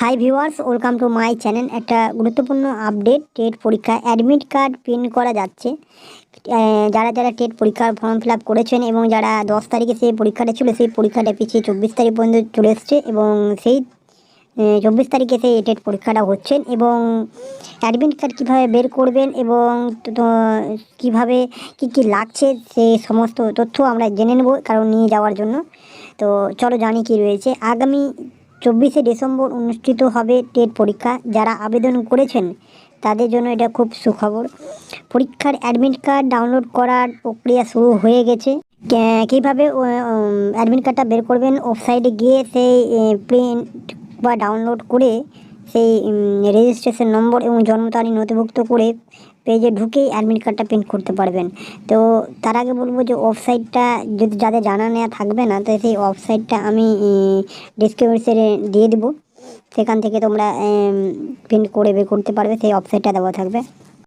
Hi viewers welcome to my channel একটা গুরুত্বপূর্ণ update TET পরীক্ষা অ্যাডমিট কার্ড প্রিন্ট করা যাচ্ছে। যারা যারা টেট পরীক্ষার ফর্ম ফিল করেছেন এবং যারা দশ তারিখে সেই পরীক্ষাটা ছিল, সেই পরীক্ষাটা পিছিয়ে চব্বিশ তারিখ পর্যন্ত চলে এসছে এবং সেই চব্বিশ তারিখে সেই টেট পরীক্ষাটা হচ্ছেন এবং অ্যাডমিট কার্ড কীভাবে বের করবেন এবং কীভাবে কী কী লাগছে সেই সমস্ত তথ্য আমরা জেনে নেব কারণ নিয়ে যাওয়ার জন্য। তো চলো জানি কী রয়েছে। আগামী চব্বিশে ডিসেম্বর অনুষ্ঠিত হবে টেট পরীক্ষা। যারা আবেদন করেছেন, তাদের জন্য এটা খুব সুখবর। পরীক্ষার অ্যাডমিট কার্ড ডাউনলোড করার প্রক্রিয়া শুরু হয়ে গেছে। কীভাবে অ্যাডমিট কার্ডটা বের করবেন? ওয়েবসাইটে গিয়ে সেই প্রিন্ট বা ডাউনলোড করে সেই রেজিস্ট্রেশন নম্বর এবং জন্ম তারিখ নথিভুক্ত করে পেজে ঢুকেই অ্যাডমিট কার্ডটা প্রিন্ট করতে পারবেন। তো তার আগে বলব যে ওয়েবসাইটটা যদি যাদের জানা নেওয়া থাকবে না, তো সেই ওয়েবসাইটটা আমি ডিসক্রিপশনে দিয়ে দেবো। সেখান থেকে তোমরা প্রিন্ট করে বের করতে পারবে, সেই ওয়েবসাইটটা দেওয়া থাকবে।